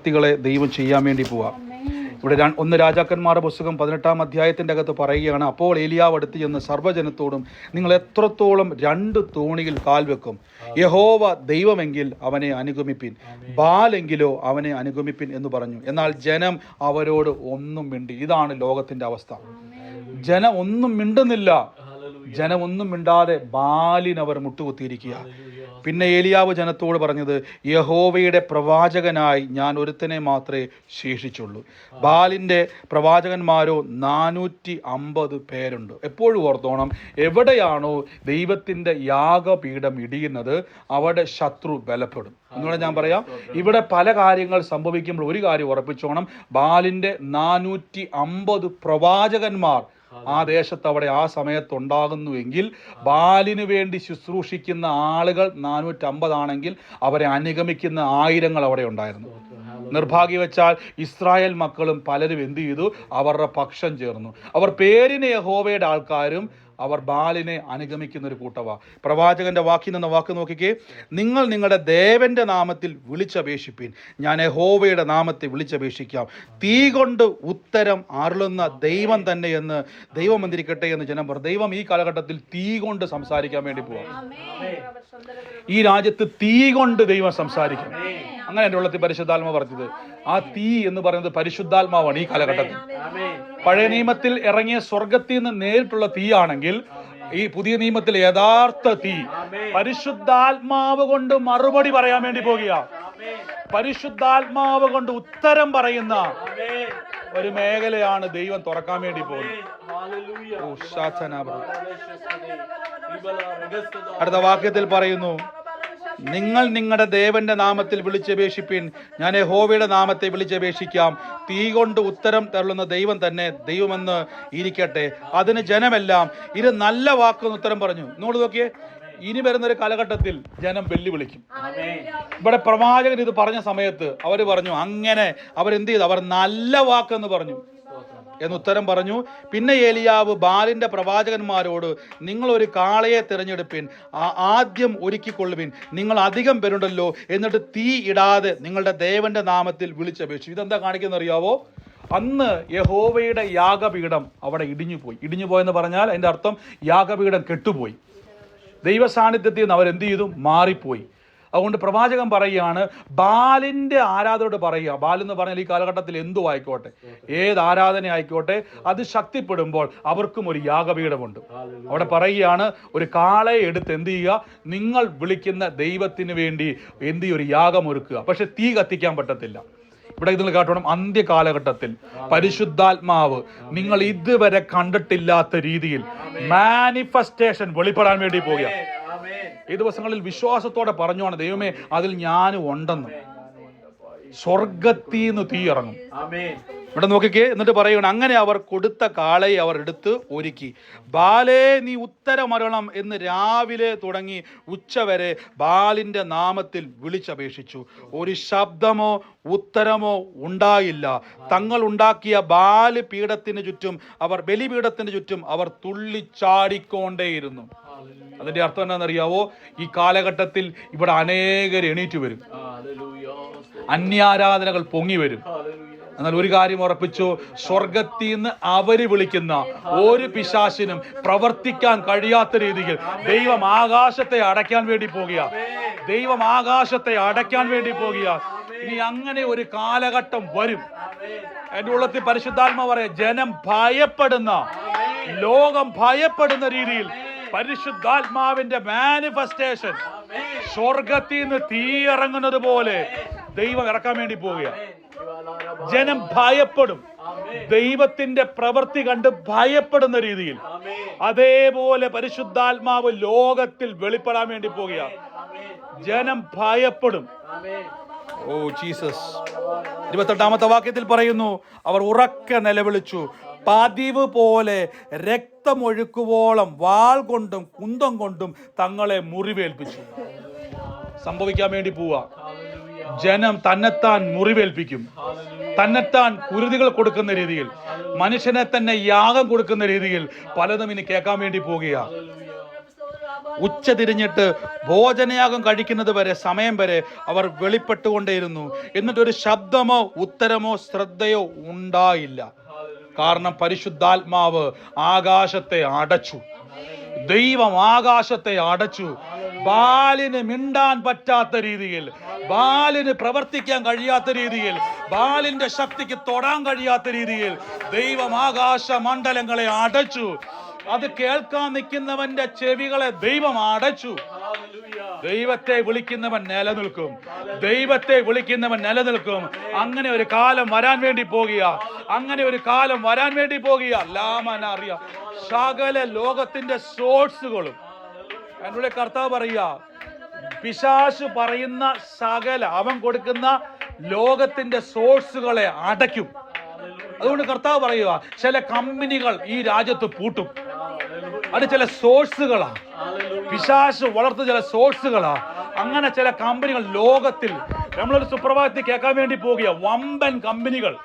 പ്രവൃത്തികളെ ദൈവം ചെയ്യാൻ വേണ്ടി പോവാം. ഇവിടെ ഒന്ന് രാജാക്കന്മാരുടെ പുസ്തകം പതിനെട്ടാം അധ്യായത്തിന്റെ അകത്ത് പറയുകയാണ് അപ്പോൾ ഏലിയാവ് അടുത്ത് ചെന്ന് സർവജനത്തോടും നിങ്ങൾ എത്രത്തോളം രണ്ട് തോണിയിൽ കാൽ വെക്കും? യഹോവ ദൈവമെങ്കിൽ അവനെ അനുഗമിപ്പിൻ ബാലെങ്കിലോ അവനെ അനുഗമിപ്പിൻ എന്ന് പറഞ്ഞു. എന്നാൽ ജനം അവരോട് ഒന്നും മിണ്ടി ഇതാണ് ലോകത്തിന്റെ അവസ്ഥ. ജനം ഒന്നും മിണ്ടുന്നില്ല. ജനം ഒന്നും മിണ്ടാതെ ബാലിനവർ മുട്ടുകുത്തിയിരിക്കുക. പിന്നെ ഏലിയാവ് ജനത്തോട് പറഞ്ഞത് യഹോവയുടെ പ്രവാചകനായി ഞാൻ ഒരുത്തനെ മാത്രമേ ശേഷിച്ചുള്ളൂ. ബാലിന്റെ പ്രവാചകന്മാരോ നാനൂറ്റി അമ്പത് പേരുണ്ട്. എപ്പോഴും ഓർത്തോണം എവിടെയാണോ ദൈവത്തിന്റെ യാഗപീഠം ഇടിയുന്നത് അവിടെ ശത്രു ബലപ്പെടും. എന്നോട് ഞാൻ പറയാം ഇവിടെ പല കാര്യങ്ങൾ സംഭവിക്കുമ്പോൾ ഒരു കാര്യം ഉറപ്പിച്ചോണം ബാലിന്റെ നാനൂറ്റി അമ്പത് പ്രവാചകന്മാർ ആ ദേശത്ത് അവിടെ ആ സമയത്ത് ഉണ്ടാകുന്നുവെങ്കിൽ ബാലിനു വേണ്ടി ശുശ്രൂഷിക്കുന്ന ആളുകൾ നാനൂറ്റമ്പതാണെങ്കിൽ അവരെ അനുഗമിക്കുന്ന ആയിരങ്ങൾ അവിടെ ഉണ്ടായിരുന്നു. നിർഭാഗ്യവച്ചാൽ ഇസ്രായേൽ മക്കളും പലരും എന്തു ചെയ്തു? അവരുടെ പക്ഷം ചേർന്നു. അവർ പേരിന് യഹോവയുടെ ആൾക്കാരും അവർ ബാലിനെ അനുഗമിക്കുന്ന ഒരു കൂട്ടവ. പ്രവാചകന്റെ വാക്കിൽ നിന്ന് വാക്ക് നോക്കിക്കേ. നിങ്ങൾ നിങ്ങളുടെ ദേവന്റെ നാമത്തിൽ വിളിച്ചപേക്ഷിപ്പിൻ. ഞാൻ യഹോവയുടെ നാമത്തെ വിളിച്ചപേക്ഷിക്കാം. തീ കൊണ്ട് ഉത്തരം അരുളുന്ന ദൈവം തന്നെ എന്ന് ദൈവം എന്തിരിക്കട്ടെ എന്ന് ജനം പറഞ്ഞു. ദൈവം ഈ കാലഘട്ടത്തിൽ തീ കൊണ്ട് സംസാരിക്കാൻ വേണ്ടി പോവാം. ഈ രാജ്യത്ത് തീ കൊണ്ട് ദൈവം സംസാരിക്കും. അങ്ങനെ എന്റെ ഉള്ളത്തിൽ പരിശുദ്ധാത്മ പറഞ്ഞത്? ആ തീ എന്ന് പറയുന്നത് പരിശുദ്ധാത്മാവാണ് ഈ കാലഘട്ടത്തിൽ. പഴയ നിയമത്തിൽ ഇറങ്ങിയ സ്വർഗത്തിൽ നിന്ന് നേരിട്ടുള്ള തീ ആണെങ്കിൽ ഈ പുതിയ നിയമത്തിൽ യഥാർത്ഥ തീ പരിശുദ്ധാത്മാവ് കൊണ്ട് മറുപടി പറയാൻ വേണ്ടി പോകുക. പരിശുദ്ധാത്മാവ് കൊണ്ട് ഉത്തരം പറയുന്ന ഒരു മേഖലയാണ് ദൈവം തുറക്കാൻ വേണ്ടി പോകുന്നത്. അടുത്ത വാക്യത്തിൽ പറയുന്നു. നിങ്ങൾ നിങ്ങളുടെ ദേവന്റെ നാമത്തിൽ വിളിച്ചപേക്ഷിപ്പിൻ. ഞാൻ ഹോവയുടെ നാമത്തെ വിളിച്ചപേക്ഷിക്കാം. തീ കൊണ്ട് ഉത്തരം തള്ളുന്ന ദൈവം തന്നെ ദൈവമെന്ന് ഇരിക്കട്ടെ. അതിന് ജനമെല്ലാം ഇത് നല്ല വാക്കെന്ന് ഉത്തരം പറഞ്ഞു. നിങ്ങൾ നോക്കിയേ ഇനി വരുന്ന ഒരു കാലഘട്ടത്തിൽ ജനം വെല്ലുവിളിക്കും. ഇവിടെ പ്രവാചകൻ ഇത് പറഞ്ഞ സമയത്ത് അവർ പറഞ്ഞു അങ്ങനെ അവരെന്ത് ചെയ്തു? അവർ നല്ല വാക്കെന്ന് പറഞ്ഞു. എന്ന് ഉത്തരം പറഞ്ഞു. പിന്നെ ഏലിയാവ് ബാലിന്റെ പ്രവാചകന്മാരോട് നിങ്ങൾ ഒരു കാളയെ തിരഞ്ഞെടുപ്പിൻ ആദ്യം ഒരുക്കിക്കൊള്ളുവിൻ. നിങ്ങൾ അധികം പേരുണ്ടല്ലോ എന്നിട്ട് തീ ഇടാതെ നിങ്ങളുടെ ദേവന്റെ നാമത്തിൽ വിളിച്ചപേക്ഷിച്ചു. ഇതെന്താ കാണിക്കുന്ന അറിയാവോ അന്ന് യഹോവയുടെ യാഗപീഠം അവിടെ ഇടിഞ്ഞു പോയി ഇടിഞ്ഞു പോയെന്ന് പറഞ്ഞാൽ അതിന്റെ അർത്ഥം യാഗപീഠം കെട്ടുപോയി. ദൈവസാന്നിധ്യത്തിൽ നിന്ന് അവരെന്ത് ചെയ്തു? മാറിപ്പോയി. അതുകൊണ്ട് പ്രവാചകൻ പറയുകയാണ് ബാലിന്റെ ആരാധനയോട് പറയുക. ബാലെന്ന് പറഞ്ഞാൽ ഈ കാലഘട്ടത്തിൽ എന്തു ആയിക്കോട്ടെ? ഏത് ആരാധന ആയിക്കോട്ടെ? അത് ശക്തിപ്പെടുമ്പോൾ അവർക്കും ഒരു യാഗപീഠമുണ്ട്. അവിടെ പറയുകയാണ് ഒരു കാളയെ എടുത്ത് എന്ത് ചെയ്യുക? നിങ്ങൾ വിളിക്കുന്ന ദൈവത്തിന് വേണ്ടി എന്ത് ഒരു യാഗം ഒരുക്കുക. പക്ഷെ തീ കത്തിക്കാൻ പറ്റത്തില്ല. ഇവിടെ നിങ്ങൾ കാട്ടണം അന്ത്യകാലഘട്ടത്തിൽ. പരിശുദ്ധാത്മാവ് നിങ്ങൾ ഇതുവരെ കണ്ടിട്ടില്ലാത്ത രീതിയിൽ മാനിഫെസ്റ്റേഷൻ വെളിപ്പെടാൻ വേണ്ടി പോകുക ഈ ദിവസങ്ങളിൽ വിശ്വാസത്തോടെ പറഞ്ഞോണം ദൈവമേ അതിൽ ഞാനും ഉണ്ടെന്ന്. സ്വർഗത്തിന്ന് തീ ഇറങ്ങും. ഇവിടെ നോക്കിക്കേ എന്നിട്ട് പറയുകയാണ് അങ്ങനെ അവർ കൊടുത്ത കാളയെ അവർ എടുത്ത് ഒരുക്കി. ബാലേ നീ ഉത്തരമരണം എന്ന് രാവിലെ തുടങ്ങി ഉച്ചവരെ ബാലിന്റെ നാമത്തിൽ വിളിച്ചപേക്ഷിച്ചു. ഒരു ശബ്ദമോ ഉത്തരമോ ഉണ്ടായില്ല. തങ്ങൾ ഉണ്ടാക്കിയ ബാൽ പീഠത്തിന് ചുറ്റും അവർ ബലിപീഠത്തിന് ചുറ്റും അവർ തുള്ളിച്ചാടിക്കൊണ്ടേയിരുന്നു. അതിന്റെ അർത്ഥം എന്താണെന്നറിയാവോ? ഈ കാലഘട്ടത്തിൽ ഇവിടെ അനേകർ എണീറ്റ് വരും. അന്യാരാധനകൾ പൊങ്ങി വരും. എന്നാൽ ഒരു കാര്യം ഉറപ്പിച്ചു സ്വർഗത്തിൽ നിന്ന് അവർ വിളിക്കുന്ന ഒരു പിശാശിനും പ്രവർത്തിക്കാൻ കഴിയാത്ത രീതിയിൽ ദൈവം ആകാശത്തെ അടയ്ക്കാൻ വേണ്ടി പോകുക. ദൈവം ആകാശത്തെ അടയ്ക്കാൻ വേണ്ടി പോകുക. ഇനി അങ്ങനെ ഒരു കാലഘട്ടം വരും. എന്റെ ഉള്ളത്തിൽ പരിശുദ്ധാത്മ പറയാം ജനം ഭയപ്പെടുന്ന ലോകം ഭയപ്പെടുന്ന രീതിയിൽ പരിശുദ്ധാത്മാവിന്റെ മാനിഫെസ്റ്റേഷൻ സ്വർഗത്തിൽ നിന്ന് തീ ഇറങ്ങുന്നത് പോലെ ദൈവം ഇറക്കാൻ വേണ്ടി പോവുകയാണ്. ജനം ഭയപ്പെടും. ദൈവത്തിന്റെ പ്രവൃത്തി കണ്ട് ഭയപ്പെടുന്ന രീതിയിൽ. അതേപോലെ പരിശുദ്ധാത്മാവ് ലോകത്തിൽ വെളിപ്പെടാൻ വേണ്ടി പോവുകയാണ്. ജനം ഭയപ്പെടും. ഓ ജീസസ് ഇരുപത്തെട്ടാമത്തെ വാക്യത്തിൽ പറയുന്നു അവർ ഉറക്കെ നിലവിളിച്ചു. പതിവ് പോലെ രക്തമൊഴുക്കുവോളം വാൾ കൊണ്ടും കുന്തം കൊണ്ടും തങ്ങളെ മുറിവേൽപ്പിച്ചു. സംഭവിക്കാൻ വേണ്ടി പോവാ ജനം തന്നെത്താൻ മുറിവേൽപ്പിക്കും. തന്നെത്താൻ കുരുതികൾ കൊടുക്കുന്ന രീതിയിൽ മനുഷ്യനെ തന്നെ യാഗം കൊടുക്കുന്ന രീതിയിൽ പലതും ഇനി കേൾക്കാൻ വേണ്ടി പോകുക ഉച്ച തിരിഞ്ഞിട്ട് ഭോജനയാഗം കഴിക്കുന്നത് വരെ സമയം വരെ അവർ വെളിപ്പെട്ടുകൊണ്ടേയിരുന്നു. എന്നിട്ടൊരു ശബ്ദമോ ഉത്തരമോ ശ്രദ്ധയോ ഉണ്ടായില്ല. കാരണം പരിശുദ്ധാത്മാവ് ആകാശത്തെ അടച്ചു. ദൈവം ആകാശത്തെ അടച്ചു. ബാലിന് മിണ്ടാൻ പറ്റാത്ത രീതിയിൽ ബാലിന് പ്രവർത്തിക്കാൻ കഴിയാത്ത രീതിയിൽ ബാലിന്റെ ശക്തിക്ക് തൊടാൻ കഴിയാത്ത രീതിയിൽ ദൈവം ആകാശ മണ്ഡലങ്ങളെ അടച്ചു. അത് കേൾക്കാൻ നിൽക്കുന്നവന്റെ ചെവികളെ ദൈവം അടച്ചു. ദൈവത്തെ വിളിക്കുന്നവൻ നിലനിൽക്കും. ദൈവത്തെ വിളിക്കുന്നവൻ നിലനിൽക്കും. അങ്ങനെ ഒരു കാലം വരാൻ വേണ്ടി പോകുക. അങ്ങനെ ഒരു കാലം വരാൻ വേണ്ടി പോകുക. ലാമന അറിയാം. സകല ലോകത്തിന്റെ സോഴ്സുകളും. എന്നോട് കർത്താവ് പറയുക പിശാശ് പറയുന്ന സകല അവൻ കൊടുക്കുന്ന ലോകത്തിന്റെ സോഴ്സുകളെ അടയ്ക്കും. അതുകൊണ്ട് കർത്താവ് പറയുക ചില കമ്പനികൾ ഈ രാജ്യത്ത് പൂട്ടും. അത് ചില സോഴ്സുകളാ. പിശാശ് വളർത്തുന്ന ചില സോഴ്സുകളാ. അങ്ങനെ ചില കമ്പനികൾ ലോകത്തിൽ നമ്മളൊരു സുപ്രഭാതത്തിൽ കേൾക്കാൻ വേണ്ടി പോകുക. വമ്പൻ കമ്പനികൾ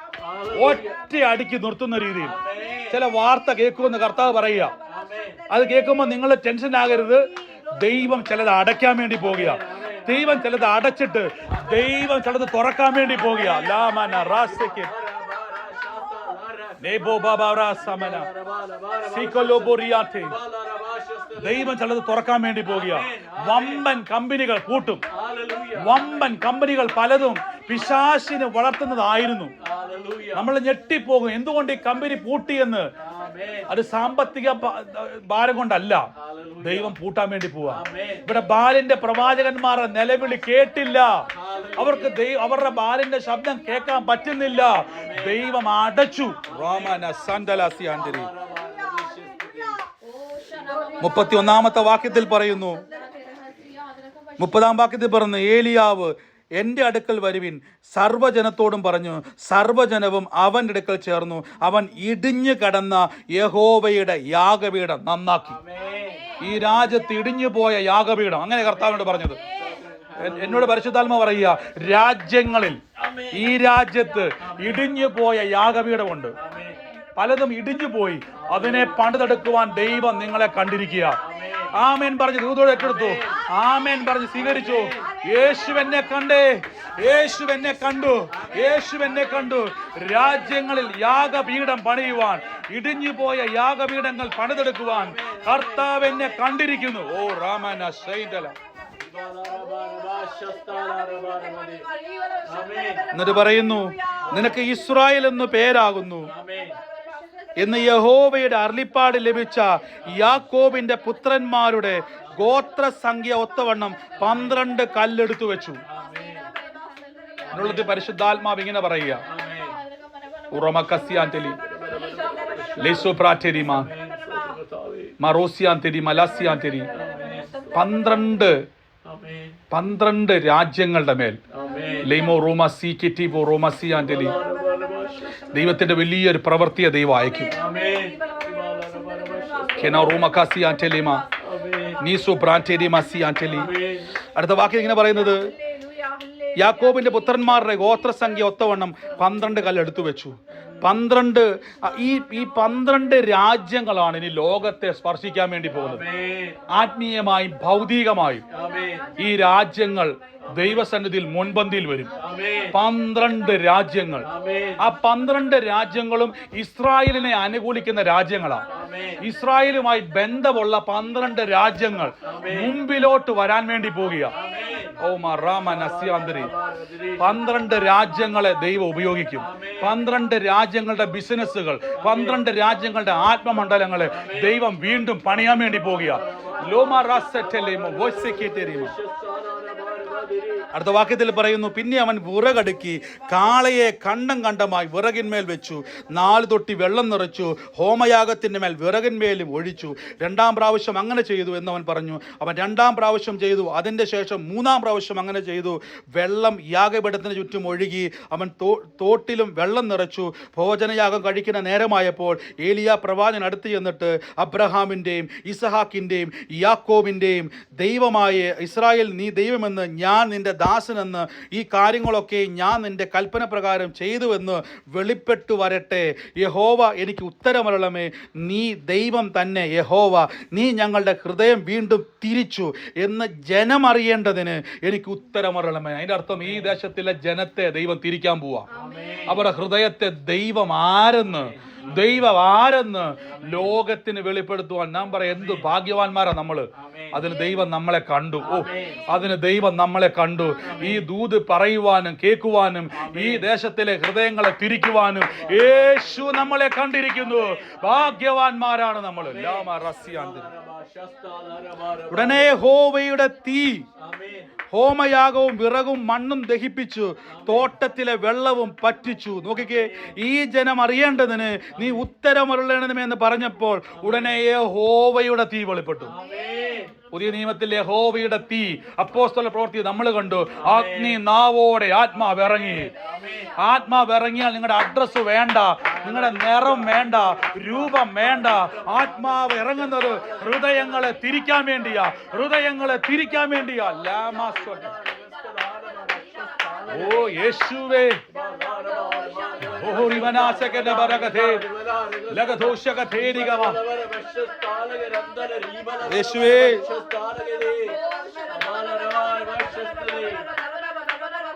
ഒറ്റ അടിക്ക് നിർത്തുന്ന രീതിയിൽ. ചില വാർത്ത കേൾക്കുമെന്ന് കർത്താവ് പറയുക. അത് കേൾക്കുമ്പോൾ നിങ്ങൾ ടെൻഷൻ ആകരുത്. ദൈവം ചിലത് അടയ്ക്കാൻ വേണ്ടി പോകുക. ദൈവം ചിലത് അടച്ചിട്ട് ദൈവം ചിലത് തുറക്കാൻ വേണ്ടി പോകുക. ലാമന റാസയ്ക്ക് ദൈവം ചിലത് തുറക്കാൻ വേണ്ടി പോകുക. വമ്പൻ കമ്പനികൾ കൂട്ടും. വമ്പൻ കമ്പനികൾ പലതും പിശാശിനെ വളർത്തുന്നതായിരുന്നു. നമ്മൾ ഞെട്ടിപ്പോകും. എന്തുകൊണ്ട് ഈ കമ്പനി പൂട്ടിയെന്ന് അത് സാമ്പത്തിക ഭാരം കൊണ്ടല്ല. ദൈവം പൂട്ടാൻ വേണ്ടി പോവാ. ഇവിടെ ബാലിന്റെ പ്രവാചകന്മാരുടെ നിലവിളി കേട്ടില്ല. അവർക്ക് ദൈവം അവരുടെ ബാലിന്റെ ശബ്ദം കേൾക്കാൻ പറ്റുന്നില്ല. ദൈവം അടച്ചു. റോമന സന്തലാസി ആന്തരി മുപ്പത്തി ഒന്നാമത്തെ വാക്യത്തിൽ പറയുന്നു. മുപ്പതാം വാക്യത്തിൽ പറഞ്ഞു ഏലിയാവ് എന്റെ അടുക്കൽ വരുവിൻ. സർവജനത്തോടും പറഞ്ഞു സർവജനവും അവന്റെ അടുക്കൽ ചേർന്നു. അവൻ ഇടിഞ്ഞു കടന്ന യഹോവയുടെ യാഗപീഠം നന്നാക്കി. ഈ രാജ്യത്ത് ഇടിഞ്ഞു പോയ യാഗപീഠം. അങ്ങനെ കർത്താവിനോട് പറഞ്ഞത്. എന്നോട് പരിശുദ്ധാത്മ പറയുക രാജ്യങ്ങളിൽ ഈ രാജ്യത്ത് ഇടിഞ്ഞു പോയ യാഗപീഠമുണ്ട്. പലതും ഇടിഞ്ഞു പോയി. അതിനെ പണിതെടുക്കുവാൻ ദൈവം നിങ്ങളെ കണ്ടിരിക്കുക. ആമേൻ പറഞ്ഞ് ദൂതോട് ഏറ്റെടുത്തു. ആമേൻ. പറഞ്ഞ് സ്വീകരിച്ചു. യേശു എന്നെ കണ്ടേ. യേശു എന്നെ കണ്ടു. യേശു എന്നെ കണ്ടു. രാജ്യങ്ങളിൽ യാഗപീഠം പണിയുവാൻ ഇടിഞ്ഞു പോയ യാഗപീഠങ്ങൾ പണിതെടുക്കുവാൻ കർത്താവ് എന്നെ കണ്ടിരിക്കുന്നു. ഓ രാമന ശൈതല. എന്നിട്ട് പറയുന്നു നിനക്ക് ഇസ്രായേൽ എന്ന് പേരാകുന്നു. എന്ന് യഹോവയുടെ അർളിപ്പാട് ലഭിച്ച യാക്കോബിന്റെ പുത്രന്മാരുടെ ഗോത്ര സംഖ്യ ഒത്തവണ്ണം പന്ത്രണ്ട് കല്ലെടുത്തു വെച്ചു. എന്നുള്ളത് പരിശുദ്ധാത്മാവ് ഇങ്ങനെ പറയുക. ഉറമക്കസ്യാന്തെലി ലെസോപ്രാറ്റെരിമ മറോസിയാന്തെരി മലാസിയാന്തെരി പന്ത്രണ്ട് പന്ത്രണ്ട് രാജ്യങ്ങളുടെ മേൽ. ലൈമോ റോമ സി കിറ്റിബോ റോമ സിയാന്റലി ദൈവത്തിന്റെ വലിയൊരു പ്രവൃത്തിയെ ദൈവം അയക്കും. അടുത്ത വാക്യം ഇങ്ങനെ പറയുന്നത് യാക്കോബിന്റെ പുത്രന്മാരുടെ ഗോത്രസംഖ്യ ഒത്തവണ്ണം പന്ത്രണ്ട് കല്ലെടുത്തു വെച്ചു. പന്ത്രണ്ട് ഈ ഈ പന്ത്രണ്ട് രാജ്യങ്ങളാണ് ഇനി ലോകത്തെ സ്പർശിക്കാൻ വേണ്ടി പോകുന്നത്. ആത്മീയമായും ഭൗതികമായും. ഈ രാജ്യങ്ങൾ ദൈവസന്നിധിയിൽ മുൻപന്തിയിൽ വരും. പന്ത്രണ്ട് രാജ്യങ്ങൾ. ആ പന്ത്രണ്ട് രാജ്യങ്ങളും ഇസ്രായേലിനെ അനുകൂലിക്കുന്ന രാജ്യങ്ങളാണ് ഇസ്രായേലുമായി ബന്ധമുള്ള പന്ത്രണ്ട് രാജ്യങ്ങൾ മുമ്പിലോട്ട് വരാൻ വേണ്ടി പോകുക പന്ത്രണ്ട് രാജ്യങ്ങളെ ദൈവം ഉപയോഗിക്കും. പന്ത്രണ്ട് രാജ്യങ്ങളുടെ ബിസിനസ്സുകൾ പന്ത്രണ്ട് രാജ്യങ്ങളുടെ ആത്മമണ്ഡലങ്ങളെ ദൈവം വീണ്ടും പണിയാൻ വേണ്ടി പോകുക ലോമ വോയ്സെക്കേറ്റേരിമോ അടുത്ത വാക്യത്തിൽ പറയുന്നു പിന്നെ അവൻ വിറകടുക്കി കാളയെ കണ്ടം കണ്ടമായി വിറകിന്മേൽ വെച്ചു നാല് തൊട്ടി വെള്ളം നിറച്ചു ഹോമയാഗത്തിന്റെ മേൽ വിറകിന്മേലും ഒഴിച്ചു. രണ്ടാം പ്രാവശ്യം അങ്ങനെ ചെയ്തു എന്ന് അവൻ പറഞ്ഞു. അവൻ രണ്ടാം പ്രാവശ്യം ചെയ്തു അതിന്റെ ശേഷം മൂന്നാം പ്രാവശ്യം അങ്ങനെ ചെയ്തു. വെള്ളം യാഗപീഠത്തിന് ചുറ്റും ഒഴുകി അവൻ തോട്ടിലും വെള്ളം നിറച്ചു. ഭോജനയാഗം കഴിക്കുന്ന നേരമായപ്പോൾ ഏലിയ പ്രവാചൻ അടുത്ത് ചെന്നിട്ട് അബ്രഹാമിന്റെയും ഇസഹാക്കിന്റെയും യാക്കോബിന്റെയും ദൈവമായ ഇസ്രായേൽ നീ ദൈവമെന്ന് ഞാൻ നിന്റെ ദാസനെന്ന് ഈ കാര്യങ്ങളൊക്കെ ഞാൻ നിന്റെ കൽപ്പന പ്രകാരം ചെയ്തുവെന്ന് വെളിപ്പെട്ടു വരട്ടെ. യഹോവ എനിക്ക് ഉത്തരമരളമേ. നീ ദൈവം തന്നെ യഹോവ. നീ ഞങ്ങളുടെ ഹൃദയം വീണ്ടും തിരിച്ചു എന്ന് ജനമറിയേണ്ടതിന് എനിക്ക് ഉത്തരമരളമേ. അതിന്റെ അർത്ഥം ഈ ദേശത്തിലെ ജനത്തെ ദൈവം തിരിക്കാൻ പോവാ. അവരുടെ ഹൃദയത്തെ ദൈവം ആരെന്ന് ദൈവം ആരെന്ന് ലോകത്തിന് വെളിപ്പെടുത്തുവാൻ ഞാൻ പറയാം. എന്ത് ഭാഗ്യവാന്മാരാ നമ്മൾ. അതിന് ദൈവം നമ്മളെ കണ്ടു. ഓ അതിന് ദൈവം നമ്മളെ കണ്ടു. ഈ ദൂത് പറയുവാനും കേൾക്കുവാനും ഈ ദേശത്തിലെ ഹൃദയങ്ങളെ തിരിക്കുവാനും യേശു നമ്മളെ കണ്ടിരിക്കുന്നു. ഭാഗ്യവാന്മാരാണ് നമ്മൾ. ഉടനെ ഹോവയുടെ തീ ഹോമയാഗവും വിറകും മണ്ണും ദഹിപ്പിച്ചു തോട്ടത്തിലെ വെള്ളവും പറ്റിച്ചു. നോക്കിക്കേ ഈ ജനം അറിയേണ്ടതിന് നീ ഉത്തരമരുളണമെന്ന് പറഞ്ഞപ്പോൾ ഉടനെ ഹോവയുടെ തീ വെളിപ്പെട്ടു. പുതിയ നിയമത്തിലെ ഹോവിയുടെ തീ അപ്പോസ്തല പ്രവൃത്തി നമ്മൾ കണ്ടു. അഗ്നി നാവോടെ ആത്മാവ് ഇറങ്ങി. ആത്മാവ് ഇറങ്ങിയാൽ നിങ്ങളുടെ അഡ്രസ്സ് വേണ്ട നിങ്ങളുടെ നിറം വേണ്ട രൂപം വേണ്ട. ആത്മാവ് ഇറങ്ങുന്നത് ഹൃദയങ്ങളെ തിരിക്കാൻ വേണ്ടിയാ. ഹൃദയങ്ങളെ തിരിക്കാൻ വേണ്ടിയാ. ലാമാസ്വ ഓ യേശുവേ. യേശുവേ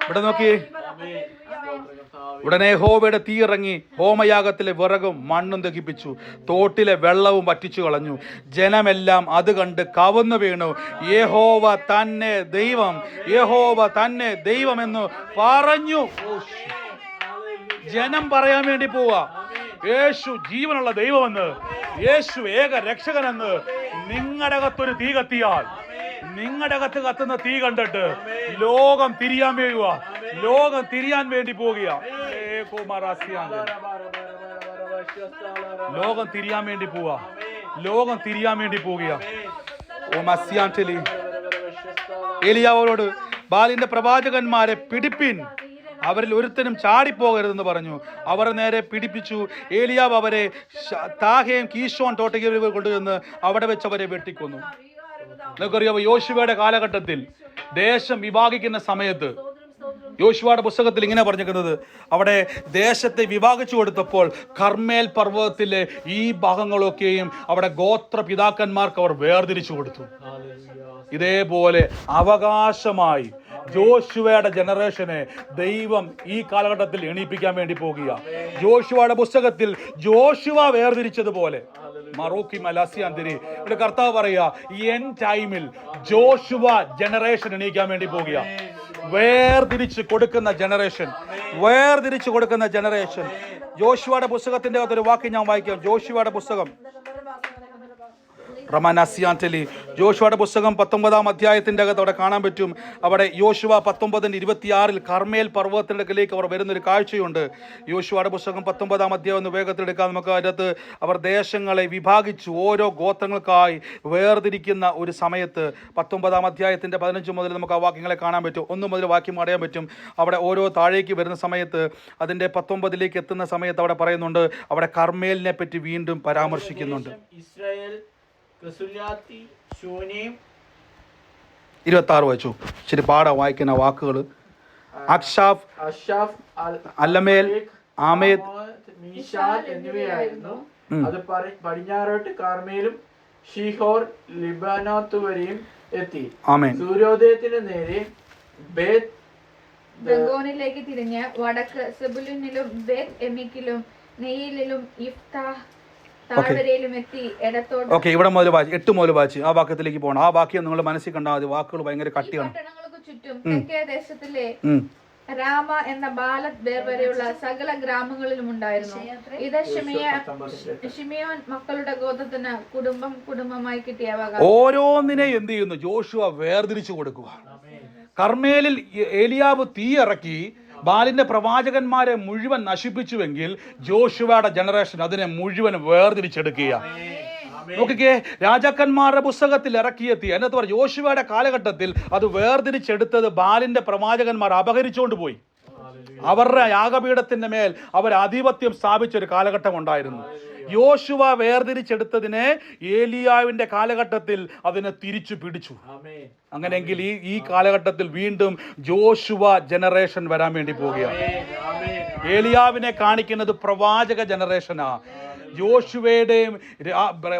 ഇവിടെ നോക്കിയേ ഉടനെ ഹോവയുടെ തീ ഇറങ്ങി ഹോമയാഗത്തിലെ വിറകും മണ്ണും ദഹിപ്പിച്ചു. തോട്ടിലെ വെള്ളവും വറ്റിച്ചു കളഞ്ഞു. ജനമെല്ലാം അത് കണ്ട് കവന്നു വീണു. യഹോവ തന്നെ ദൈവം. യഹോവ തന്നെ ദൈവമെന്ന് പറഞ്ഞു. ജനം പറയാൻ വേണ്ടി പോവാ. യേശു ജീവനുള്ള ദൈവമെന്ന് യേശു ഏക രക്ഷകനെന്ന് നിങ്ങളുടെ അകത്തൊരു തീ കത്തിയാൽ നിങ്ങളുടെ അകത്ത് കത്തുന്ന തീ കണ്ടിട്ട് ലോകം തിരിയാൻ വേഴുക ലോകം തിരിയാൻ വേണ്ടി പോകുക ലോകം തിരിയാൻ വേണ്ടി പോവാ. ലോകം തിരിയാൻ വേണ്ടി പോവുക ഓ മസ്യാന്റലി എലിയാവോട് ബാലിന്റെ പ്രവാചകന്മാരെ പിടിപ്പിൻ. അവരിൽ ഒരുത്തനും ചാടിപ്പോകരുതെന്ന് പറഞ്ഞു. അവർ നേരെ പിടിപ്പിച്ചു. ഏലിയാവ് അവരെ താഹയും കീശോൻ തോട്ടയ്ക്ക് കൊണ്ടുവന്ന് അവിടെ വെച്ച് അവരെ വെട്ടിക്കൊന്നു. നിങ്ങൾക്കറിയാമോ യോശുവയുടെ കാലഘട്ടത്തിൽ ദേശം വിഭാഗിക്കുന്ന സമയത്ത് യോശുവയുടെ പുസ്തകത്തിൽ ഇങ്ങനെ പറഞ്ഞിരിക്കുന്നത്. അവിടെ ദേശത്തെ വിഭാഗിച്ചു കൊടുത്തപ്പോൾ കർമ്മേൽ പർവതത്തിലെ ഈ ഭാഗങ്ങളൊക്കെയും അവിടെ ഗോത്ര പിതാക്കന്മാർക്ക് അവർ വേർതിരിച്ചു കൊടുത്തു. ഇതേപോലെ അവകാശമായി ജോഷുവയുടെ ജനറേഷനെ ദൈവം ഈ കാലഘട്ടത്തിൽ എണീപ്പിക്കാൻ വേണ്ടി പോകുക. ജോഷുവയുടെ പുസ്തകത്തിൽ ജോഷുവ വേർതിരിച്ചതുപോലെ. മറോക്കി മലാസിയാന്തിരി ഇവിടെ കർത്താവ് പറയുക എൻ ടൈമിൽ ജോഷുവ ജനറേഷൻ എണീക്കാൻ വേണ്ടി പോകുക. വേർതിരിച്ച് കൊടുക്കുന്ന ജനറേഷൻ വേർതിരിച്ച് കൊടുക്കുന്ന ജനറേഷൻ. ജോഷുവയുടെ പുസ്തകത്തിന്റെ അകത്തൊരു വാക്ക് ഞാൻ വായിക്കാം. ജോഷുവയുടെ പുസ്തകം. റമാനാസിയാന്റലി യോശുവയുടെ പുസ്തകം പത്തൊമ്പതാം അധ്യായത്തിന്റെ അകത്ത് അവിടെ കാണാൻ പറ്റും. അവിടെ യോശുവ പത്തൊമ്പതിന് ഇരുപത്തിയാറിൽ കർമ്മേൽ പർവതത്തിനടുക്കിലേക്ക് അവർ വരുന്നൊരു കാഴ്ചയുണ്ട്. യോശുവയുടെ പുസ്തകം പത്തൊമ്പതാം അധ്യായം ഒന്ന് വേഗത്തിലെടുക്കാൻ നമുക്ക് അതിനകത്ത് അവർ ദേശങ്ങളെ വിഭാഗിച്ചു. ഓരോ ഗോത്രങ്ങൾക്കായി വേർതിരിക്കുന്ന ഒരു സമയത്ത് പത്തൊമ്പതാം അധ്യായത്തിന്റെ പതിനഞ്ച് മുതൽ നമുക്ക് ആ വാക്യങ്ങളെ കാണാൻ പറ്റും. ഒന്ന് മുതൽ വാക്യം അടയാൻ പറ്റും. അവിടെ ഓരോ താഴേക്ക് വരുന്ന സമയത്ത് അതിന്റെ പത്തൊമ്പതിലേക്ക് എത്തുന്ന സമയത്ത് അവിടെ പറയുന്നുണ്ട് അവിടെ കർമ്മേലിനെ പറ്റി വീണ്ടും പരാമർശിക്കുന്നുണ്ട്. ഇസ്രായേൽ ഇരുപത്തി ആറ് വായിച്ചു. ശരി പാടാ വായിക്കുന്ന വാക്കുകൾ അക്ഷാഫ് അഷാഫ് അല്ലമേൽ ആമേദ് എന്നിവയായിരുന്നു. അത് പടി- പടിഞ്ഞാറോട്ട് കാർമേലും ഷിഹോർ ലിബാനോത്ത് വരെയും എത്തി സൂര്യോദയത്തിന് നേരെ ബേത്ത് ബംഗോണിലേക്ക് തിരിഞ്ഞ് വടക്ക് സെബുലിനിലും ബേത്ത് എമിക്കിലും നെയ്യിലും ഇഫ്താഹ് ഓക്കെ ഇവിടെ മുതൽ വായിച്ചു എട്ട് മുതൽ വായിച്ച് ആ വാക്യത്തിലേക്ക് പോകണം. ആ വാക്യം നിങ്ങൾ മനസ്സിൽ കണ്ടാൽ മതി. വാക്കുകൾ ഭയങ്കര കട്ടിയാണ്. രാമ എന്ന ബാലത് ബേർ വരെയുള്ള സകല ഗ്രാമങ്ങളിലും ഉണ്ടായിരുന്നു. ഇത് ഷിമിയ ഷിമിയോൻ മക്കളുടെ ഗോത്രത്തിന് കുടുംബം കുടുംബമായി കിട്ടിയ ഓരോന്നിനെ എന്ത് ചെയ്യുന്നു? ജോഷുവ വേർതിരിച്ചു കൊടുക്കുക കർമ്മേലിൽ ഏലിയാവ് തീ ഇറക്കി ബാലിന്റെ പ്രവാചകന്മാരെ മുഴുവൻ നശിപ്പിച്ചുവെങ്കിൽ ജോഷുവയുടെ ജനറേഷൻ അതിനെ മുഴുവൻ വേർതിരിച്ചെടുക്കുക നോക്കിക്കേ രാജാക്കന്മാരുടെ പുസ്തകത്തിൽ ഇറക്കിയെത്തി. എന്നത് എന്നത്ത് ജോഷുവയുടെ യോശുവയുടെ കാലഘട്ടത്തിൽ അത് വേർതിരിച്ചെടുത്തത് ബാലിന്റെ പ്രവാചകന്മാർ അപഹരിച്ചുകൊണ്ട് പോയി. അവരുടെ യാഗപീഠത്തിന്റെ മേൽ അവർ ആധിപത്യം സ്ഥാപിച്ച ഒരു കാലഘട്ടം ഉണ്ടായിരുന്നു. യോശുവ വേർതിരിച്ചെടുത്തതിനെ ഏലിയാവിന്റെ കാലഘട്ടത്തിൽ അതിനെ തിരിച്ചു പിടിച്ചു. അങ്ങനെയെങ്കിൽ ഈ ഈ കാലഘട്ടത്തിൽ വീണ്ടും ജോഷുവ ജനറേഷൻ വരാൻ വേണ്ടി പോവുകയാണ്. ഏലിയാവിനെ കാണിക്കുന്നത് പ്രവാചക ജനറേഷനാ. യോശുവയുടെയും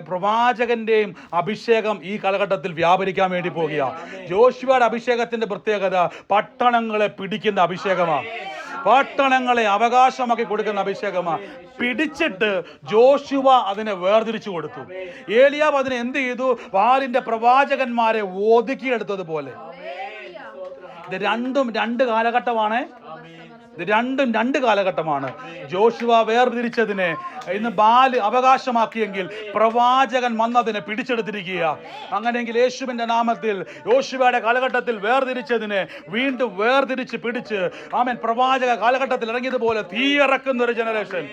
പ്രവാചകന്റെയും അഭിഷേകം ഈ കാലഘട്ടത്തിൽ വ്യാപരിക്കാൻ വേണ്ടി പോകുക ജോഷുവയുടെ അഭിഷേകത്തിന്റെ പ്രത്യേകത പട്ടണങ്ങളെ പിടിക്കുന്ന അഭിഷേകമാണ്. പട്ടണങ്ങളെ അവകാശമാക്കി കൊടുക്കുന്ന അഭിഷേകമാണ് പിടിച്ചിട്ട് ജോഷുവ അതിനെ വേർതിരിച്ചു കൊടുത്തു. ഏലിയാവ് അതിനെ എന്ത് ചെയ്തു? വാലിന്റെ പ്രവാചകന്മാരെ ഒതുക്കിയെടുത്തതുപോലെ ഇത് രണ്ടും രണ്ട് കാലഘട്ടമാണ്. ഇത് രണ്ടും രണ്ട് കാലഘട്ടമാണ്. ജോഷുവ വേർതിരിച്ചതിനെ ഇന്ന് ബാൽ അവകാശമാക്കിയെങ്കിൽ പ്രവാചകൻ വന്നതിനെ പിടിച്ചെടുത്തിരിക്കുക അങ്ങനെയെങ്കിൽ യേശുവിന്റെ നാമത്തിൽ യോശുവയുടെ കാലഘട്ടത്തിൽ വേർതിരിച്ചതിനെ വീണ്ടും വേർതിരിച്ച് പിടിച്ച് ആമൻ പ്രവാചക കാലഘട്ടത്തിൽ ഇറങ്ങിയതുപോലെ തീയിറക്കുന്ന ഒരു ജനറേഷൻ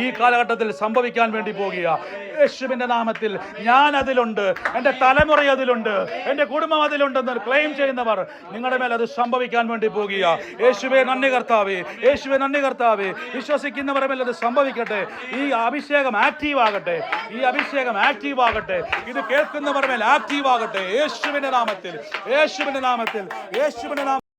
ഈ കാലഘട്ടത്തിൽ സംഭവിക്കാൻ വേണ്ടി പോകുക യേശുവിന്റെ നാമത്തിൽ ഞാൻ അതിലുണ്ട് എന്റെ തലമുറ അതിലുണ്ട് എന്റെ കുടുംബം അതിലുണ്ടെന്ന് ക്ലെയിം ചെയ്യുന്നവർ നിങ്ങളുടെ മേൽ അത് സംഭവിക്കാൻ വേണ്ടി പോകുക യേശുവെ നന്ദി കർത്താവേ. യേശുവെ നന്ദി കർത്താവേ. വിശ്വസിക്കുന്നവരുടെ മേൽ അത് സംഭവിക്കട്ടെ. ഈ അഭിഷേകം ആക്റ്റീവ് ആകട്ടെ ഈ അഭിഷേകം ആക്റ്റീവ് ആകട്ടെ ഇത് കേൾക്കുന്നവരുടെ മേൽ ആക്റ്റീവ് ആകട്ടെ യേശുവിന്റെ നാമത്തിൽ യേശുവിന്റെ നാമത്തിൽ യേശുവിന്റെ നാമത്തിൽ.